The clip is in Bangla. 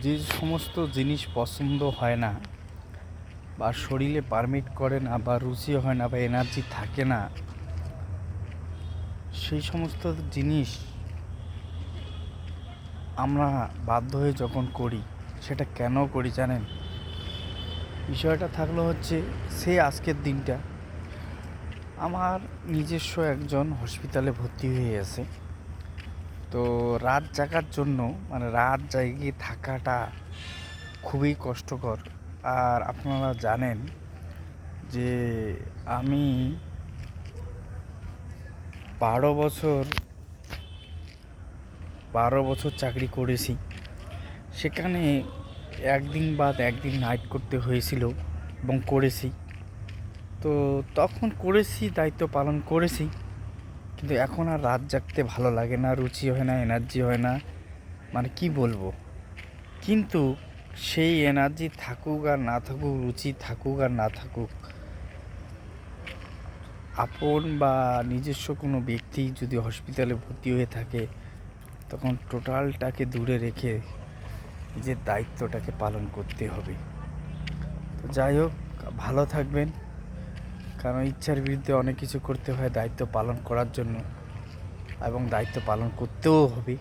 যে সমস্ত জিনিস পছন্দ হয় না, বা শরীরে পারমিট করে না, বা রুচি হয় না, বা এনার্জি থাকে না, সেই সমস্ত জিনিস আমরা বাধ্য হয়ে যখন করি, সেটা কেন করি জানেন? বিষয়টা থাকল হচ্ছে সেই আজকের দিনটা, আমার নিজস্ব একজন হসপিটালে ভর্তি হয়ে আছে তো রাত জাগার জন্য মানে রাত জায়গায় থাকাটা খুবই কষ্টকর। আর আপনারা জানেন যে আমি বারো বছর বারো বছর চাকরি করেছি। সেখানে একদিন বাদ একদিন নাইট করতে হয়েছিল এবং করেছি। তো তখন করেছি, দায়িত্ব পালন করেছি। কিন্তু এখন আর রাত জাগতে ভালো লাগে না, রুচি হয় না, এনার্জি হয় না। মানে কি বলব? কিন্তু সেই এনার্জি থাকুক আর না থাকুক, রুচি থাকুক আর না থাকুক, আপন বা নিজস্ব কোনো ব্যক্তি যদি হসপিটালে ভর্তি হয়ে থাকে, তখন টোটালটাকে দূরে রেখে নিজের দায়িত্বটাকে পালন করতে হবে। তো যাই হোক, ভালো থাকবেন। কারণ ইচ্ছার বিরুদ্ধে অনেক কিছু করতে হয়, দায়িত্ব পালন করার জন্য এবং দায়িত্ব পালন করতেও হবে।